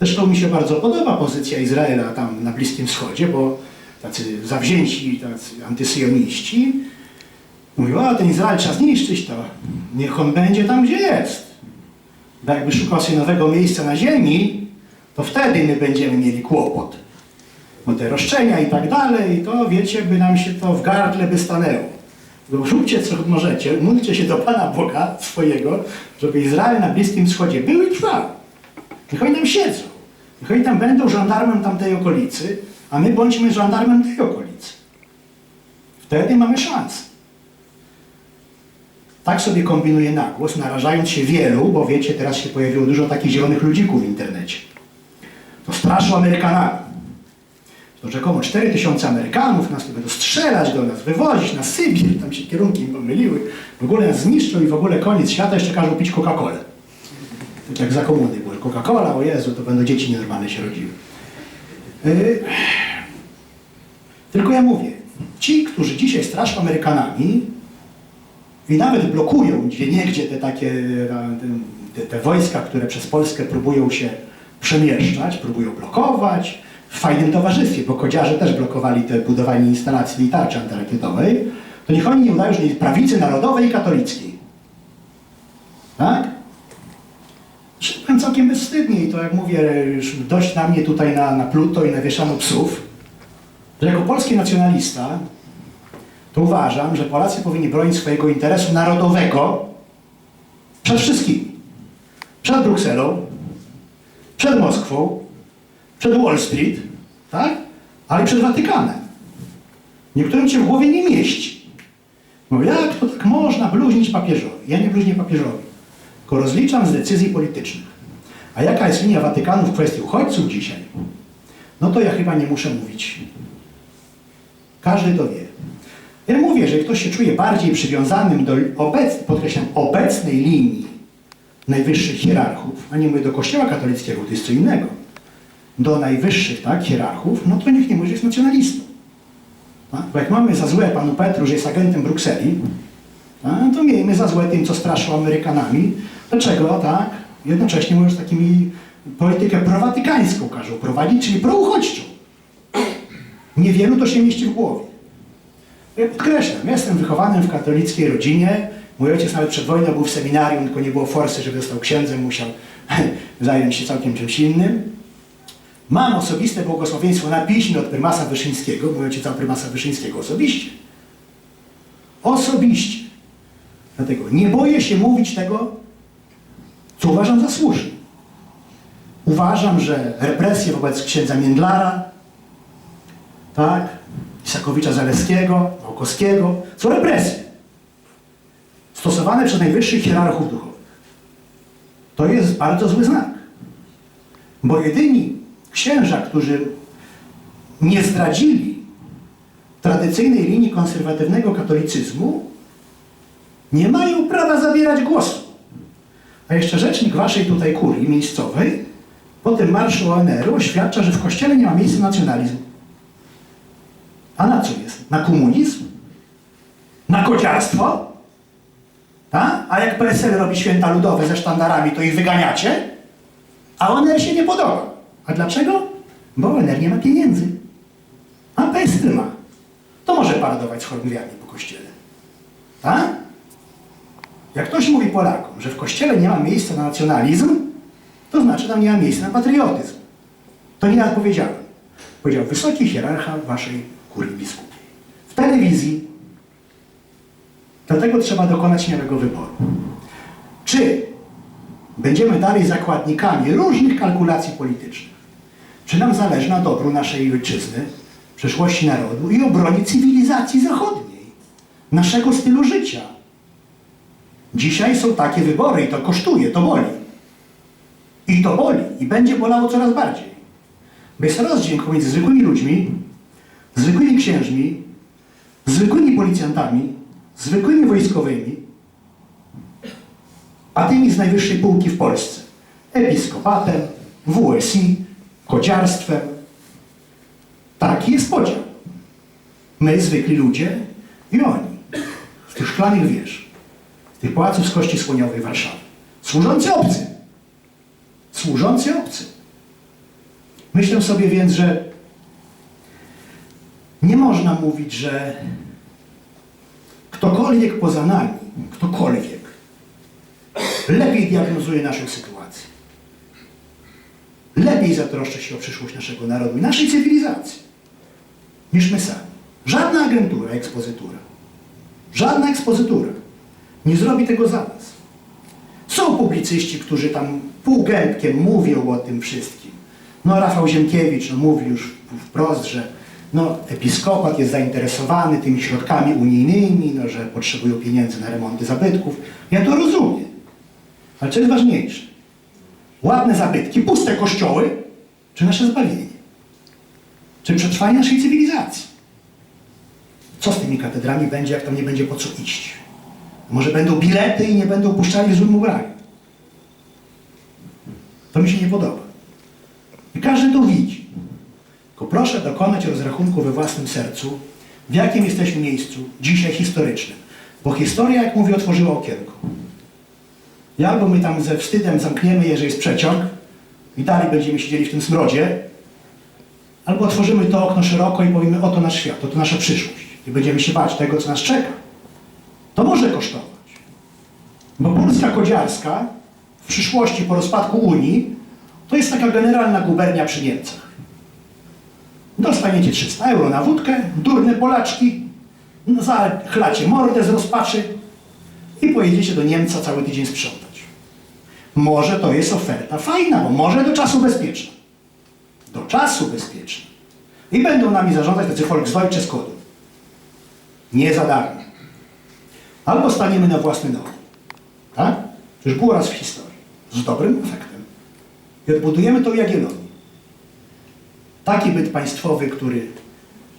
Zresztą mi się bardzo podoba pozycja Izraela tam na Bliskim Wschodzie, bo tacy zawzięci, tacy antysyjoniści mówią, a ten Izrael trzeba zniszczyć, to niech on będzie tam, gdzie jest. Bo jakby szukał sobie nowego miejsca na ziemi, to wtedy my będziemy mieli kłopot. Bo te roszczenia i tak dalej, to wiecie, by nam się to w gardle by stanęło. Bo róbcie co możecie, módlcie się do Pana Boga swojego, żeby Izrael na Bliskim Wschodzie był i trwał. Niech oni tam siedzą. Niech oni tam będą żandarmem tamtej okolicy, a my bądźmy żandarmem tej okolicy. Wtedy mamy szansę. Tak sobie kombinuję na głos, narażając się wielu, bo wiecie, teraz się pojawiło dużo takich zielonych ludzików w internecie. To straszą Amerykanami. To rzekomo 4 tysiące Amerykanów nas tu będą strzelać do nas, wywozić na Sybir, tam się kierunki pomyliły, w ogóle nas zniszczą i w ogóle koniec świata, jeszcze każą pić Coca-Colę. To jak za komuny Coca-Cola, o Jezu, to będą dzieci nienormalne się rodziły. Yy, tylko ja mówię, ci, którzy dzisiaj straszą Amerykanami i nawet blokują gdzie niegdzie te takie e, te, te wojska, które przez Polskę próbują się przemieszczać, próbują blokować, w fajnym towarzystwie, bo kodziarze też blokowali te budowanie instalacji tej tarczy antyrakietowej, to niech oni nie udają, że mieli prawicy narodowej i katolickiej. Tak? I to jak mówię, już dość na mnie tutaj na, na Pluto i nawieszano psów, że jako polski nacjonalista to uważam, że Polacy powinni bronić swojego interesu narodowego przed wszystkimi. Przed Brukselą, przed Moskwą, przed Wall Street, tak? Ale przed Watykanem. Niektórym się w głowie nie mieści. No jak to tak można bluźnić papieżowi? Ja nie bluźnię papieżowi, tylko rozliczam z decyzji politycznych. A jaka jest linia Watykanu w kwestii uchodźców dzisiaj? No to ja chyba nie muszę mówić. Każdy to wie. Ja mówię, że ktoś się czuje bardziej przywiązanym do obecnej, podkreślam, obecnej linii najwyższych hierarchów, a nie mówię do kościoła katolickiego, to jest co innego, do najwyższych tak, hierarchów, no to niech nie mówi, że jest nacjonalistą. Tak? Bo jak mamy za złe panu Petru, że jest agentem Brukseli, tak, to miejmy za złe tym, co straszył Amerykanami. Dlaczego, tak? Jednocześnie z takimi politykę prowatykańską każą prowadzić, czyli prouchodźczą. Niewielu to się mieści w głowie. Ja podkreślam, jestem wychowanym w katolickiej rodzinie. Mój ojciec nawet przed wojną był w seminarium, tylko nie było forsy, żeby został księdzem, musiał zająć się całkiem czymś innym. Mam osobiste błogosławieństwo na piśmie od prymasa Wyszyńskiego, mój ojciec prymasa Wyszyńskiego osobiście. Osobiście. Dlatego nie boję się mówić tego, co uważam za słuszne. Uważam, że represje wobec księdza Międlara, tak, Isakowicza Zaleskiego, Małkowskiego, są represje. Stosowane przez najwyższych hierarchów duchowych. To jest bardzo zły znak. Bo jedyni księża, którzy nie zdradzili tradycyjnej linii konserwatywnego katolicyzmu, nie mają prawa zabierać głosu. A jeszcze rzecznik waszej tutaj kurii miejscowej po tym marszu ONR-u oświadcza, że w kościele nie ma miejsca na nacjonalizm. A na co jest? Na komunizm? Na kociarstwo? A? A jak PSL robi święta ludowe ze sztandarami, to ich wyganiacie? A ONR się nie podoba. A dlaczego? Bo ONR nie ma pieniędzy. A PSL ma. To może paradować z chorągwiami po kościele. A? Jak ktoś mówi Polakom, że w kościele nie ma miejsca na nacjonalizm, to znaczy, tam nie ma miejsca na patriotyzm. To nie ja. Powiedział wysoki hierarcha waszej kurii biskupiej. W telewizji. Dlatego trzeba dokonać śmiałego wyboru. Czy będziemy dalej zakładnikami różnych kalkulacji politycznych? Czy nam zależy na dobru naszej ojczyzny, przyszłości narodu i obronie cywilizacji zachodniej, naszego stylu życia? Dzisiaj są takie wybory i to kosztuje, to boli. I to boli i będzie bolało coraz bardziej. Bo jest rozdźwięk pomiędzy zwykłymi ludźmi, zwykłymi księżmi, zwykłymi policjantami, zwykłymi wojskowymi, a tymi z najwyższej półki w Polsce. Episkopatem, WSI, kociarstwem. Taki jest podział. My, zwykli ludzie i oni. Z tych szklanych wież, tych pałaców z kości słoniowej Warszawy. Służący obcy. Służący obcy. Myślę sobie więc, że nie można mówić, że ktokolwiek poza nami, ktokolwiek, lepiej diagnozuje naszą sytuację. Lepiej zatroszczy się o przyszłość naszego narodu i naszej cywilizacji niż my sami. Żadna agentura, ekspozytura, żadna ekspozytura nie zrobi tego za nas. Są publicyści, którzy tam półgębkiem mówią o tym wszystkim. No Rafał Ziemkiewicz no, mówi już wprost, że no, episkopat jest zainteresowany tymi środkami unijnymi, no, że potrzebują pieniędzy na remonty zabytków. Ja to rozumiem. Ale co jest ważniejsze? Ładne zabytki, puste kościoły, czy nasze zbawienie? Czy przetrwanie naszej cywilizacji? Co z tymi katedrami będzie, jak tam nie będzie po co iść? Może będą bilety i nie będą puszczali w złym ubraniu. To mi się nie podoba. I każdy to widzi. Tylko proszę dokonać rozrachunku we własnym sercu, w jakim jesteśmy miejscu dzisiaj historycznym. Bo historia, jak mówię, otworzyła okienko. I albo my tam ze wstydem zamkniemy je, że jest przeciąg i dalej będziemy siedzieli w tym smrodzie, albo otworzymy to okno szeroko i powiemy, oto nasz świat, oto nasza przyszłość. I będziemy się bać tego, co nas czeka. To może kosztować. Bo Polska Kodziarska w przyszłości po rozpadku Unii to jest taka generalna gubernia przy Niemcach. Dostaniecie 300 euro na wódkę, durne Polaczki, zachlacie mordę z rozpaczy i pojedziecie do Niemca cały tydzień sprzątać. Może to jest oferta fajna, bo może do czasu bezpieczna. Do czasu bezpieczna. I będą nami zarządzać tacy Volksdeutsche z kodu. Nie za darmo. Albo staniemy na własne nogi. Tak? To już było raz w historii. Z dobrym efektem. I odbudujemy to Jagiellonii. Taki byt państwowy, który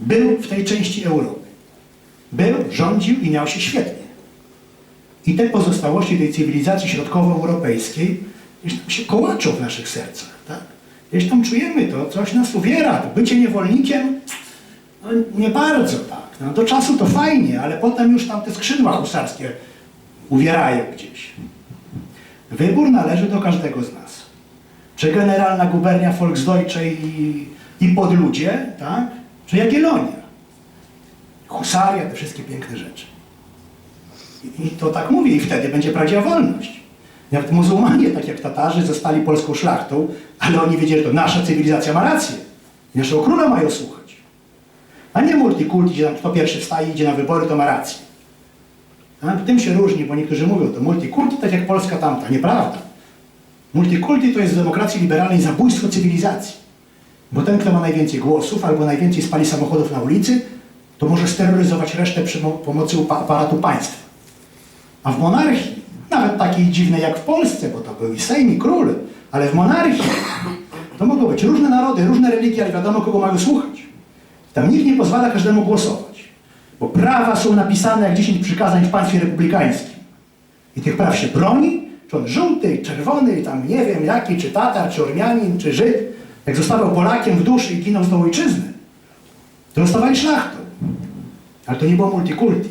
był w tej części Europy. Był, rządził i miał się świetnie. I te pozostałości tej cywilizacji środkowoeuropejskiej gdzieś tam się kołaczą w naszych sercach. Tak? Gdzieś tam czujemy to, coś nas uwiera. Bycie niewolnikiem, no nie bardzo. No, do czasu to fajnie, ale potem już tam te skrzydła husarskie uwierają gdzieś. Wybór należy do każdego z nas. Czy generalna gubernia Volksdeutsche i, i podludzie, tak? Czy Jagiellonia? Husaria, te wszystkie piękne rzeczy. I, I to tak mówię, i wtedy będzie prawdziwa wolność. Nawet muzułmanie, tak jak Tatarzy, zostali polską szlachtą, ale oni wiedzieli, że to nasza cywilizacja ma rację. Naszego króla mają słuchać. A nie multikulti, gdzie tam kto pierwszy wstaje idzie na wybory, to ma rację. A tym się różni, bo niektórzy mówią, to multikulti tak jak Polska tamta. Nieprawda. Multikulti to jest w demokracji liberalnej zabójstwo cywilizacji. Bo ten, kto ma najwięcej głosów albo najwięcej spali samochodów na ulicy, to może steroryzować resztę przy pomocy aparatu państwa. A w monarchii, nawet takiej dziwnej jak w Polsce, bo to był i Sejm, i król, ale w monarchii to mogą być różne narody, różne religie, ale wiadomo, kogo mają słuchać. Tam nikt nie pozwala każdemu głosować, bo prawa są napisane jak 10 przykazań w państwie republikańskim. I tych praw się broni, czy on żółty, czerwony, tam nie wiem jaki, czy Tatar, czy Ormianin, czy Żyd, jak zostawał Polakiem w duszy i ginął z tą ojczyzny, to zostawali szlachtą. Ale to nie było multikulti.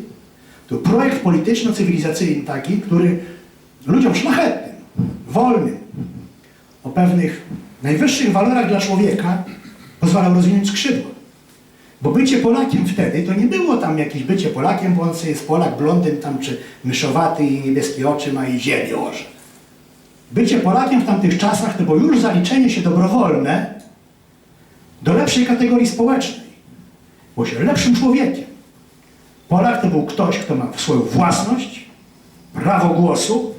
To projekt polityczno-cywilizacyjny taki, który ludziom szlachetnym, wolnym, o pewnych najwyższych walorach dla człowieka pozwalał rozwinąć skrzydła. Bo bycie Polakiem wtedy to nie było tam jakieś bycie Polakiem, bo on sobie jest Polak, blondyn tam, czy myszowaty i niebieskie oczy ma i ziemię orze. Bycie Polakiem w tamtych czasach to było już zaliczenie się dobrowolne do lepszej kategorii społecznej. Było się lepszym człowiekiem. Polak to był ktoś, kto ma swoją własność, prawo głosu,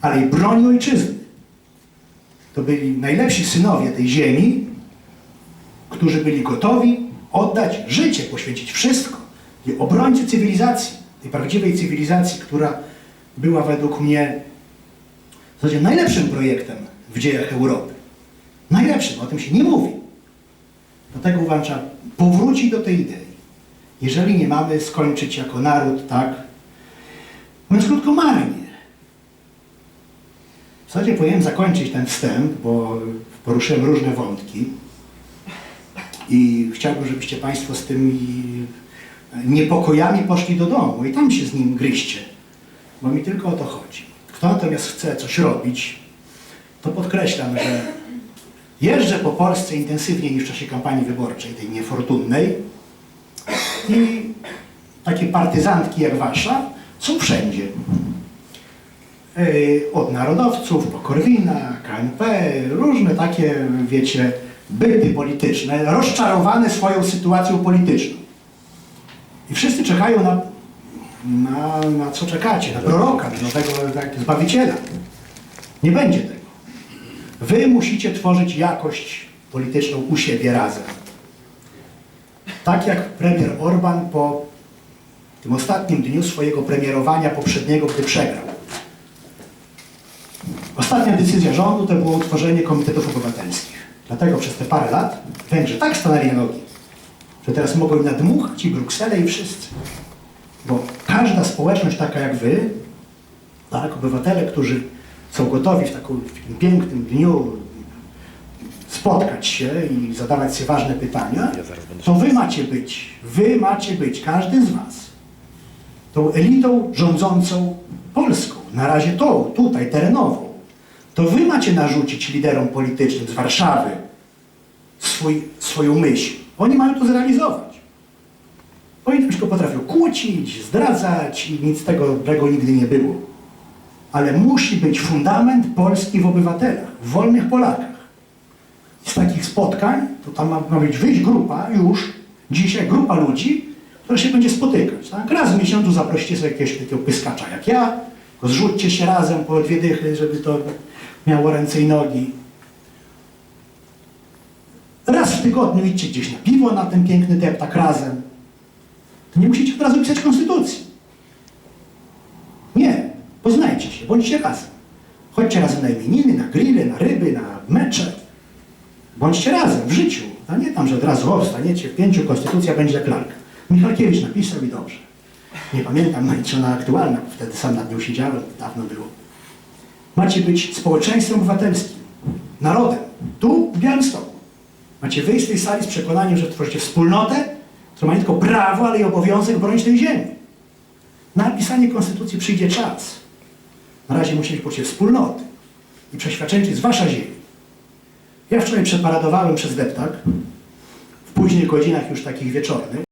ale i broni ojczyzny. To byli najlepsi synowie tej ziemi, którzy byli gotowi oddać życie, poświęcić wszystko. I obrońcy cywilizacji, tej prawdziwej cywilizacji, która była według mnie w zasadzie najlepszym projektem w dziejach Europy. Najlepszym, o tym się nie mówi. Dlatego uważam, trzeba powrócić do tej idei. Jeżeli nie mamy skończyć jako naród, tak, mówiąc krótko, marnie. W zasadzie powinienem zakończyć ten wstęp, bo poruszyłem różne wątki. I chciałbym, żebyście Państwo z tymi niepokojami poszli do domu i tam się z nim gryźcie, bo mi tylko o to chodzi. Kto natomiast chce coś robić, to podkreślam, że Jeżdżę po Polsce intensywniej niż w czasie kampanii wyborczej, tej niefortunnej. I takie partyzantki jak wasza są wszędzie. Od narodowców po Korwina, KNP, różne takie, wiecie, byty polityczne, rozczarowane swoją sytuacją polityczną. I wszyscy czekają na, na, na co czekacie? Na proroka, na nowego tak, zbawiciela. Nie będzie tego. Wy musicie tworzyć jakość polityczną u siebie razem. Tak jak premier Orban po tym ostatnim dniu swojego premierowania poprzedniego, gdy przegrał. Ostatnia decyzja rządu to było utworzenie komitetów obywatelskich. Dlatego przez te parę lat Węgrzy tak stanęli na nogi, że teraz mogą im nadmuchać i Brukselę i wszyscy. Bo każda społeczność taka jak wy, tak, obywatele, którzy są gotowi w, takim pięknym dniu spotkać się i zadawać sobie ważne pytania, to wy macie być, wy macie być, każdy z was, tą elitą rządzącą Polską, na razie tą, tutaj, terenową. To wy macie narzucić liderom politycznym z Warszawy swój, swoją myśl. Oni mają to zrealizować. Oni tylko potrafią kłócić, zdradzać i nic tego dobrego nigdy nie było. Ale musi być fundament Polski w obywatelach, w wolnych Polakach. Z takich spotkań, to tam ma, ma być wyjść grupa już, dzisiaj grupa ludzi, która się będzie spotykać. Tak? Raz w miesiącu zaprosicie sobie jakiegoś takiego pyskacza jak ja, zrzućcie się razem po dwie dychy, żeby to miało ręce i nogi. Raz w tygodniu idźcie gdzieś na piwo na ten piękny deptak razem. To nie musicie od razu pisać konstytucji. Nie. Poznajcie się, bądźcie razem. Chodźcie razem na imieniny, na grille, na ryby, na mecze. Bądźcie razem w życiu. A nie tam, że od razu o, wstaniecie w pięciu, konstytucja będzie jak lalka. Michalkiewicz napisał i dobrze. Nie pamiętam nawet, czy ona aktualna, bo wtedy sam nad nią siedziałem, dawno było. Macie być społeczeństwem obywatelskim, narodem, tu w Białymstoku. Macie wyjść z tej sali z przekonaniem, że tworzycie wspólnotę, która ma nie tylko prawo, ale i obowiązek bronić tej ziemi. Na napisanie konstytucji przyjdzie czas. Na razie musi być poczucie wspólnoty i przeświadczenie, że jest wasza ziemia. Ja wczoraj przeparadowałem przez deptak w późnych godzinach już takich wieczornych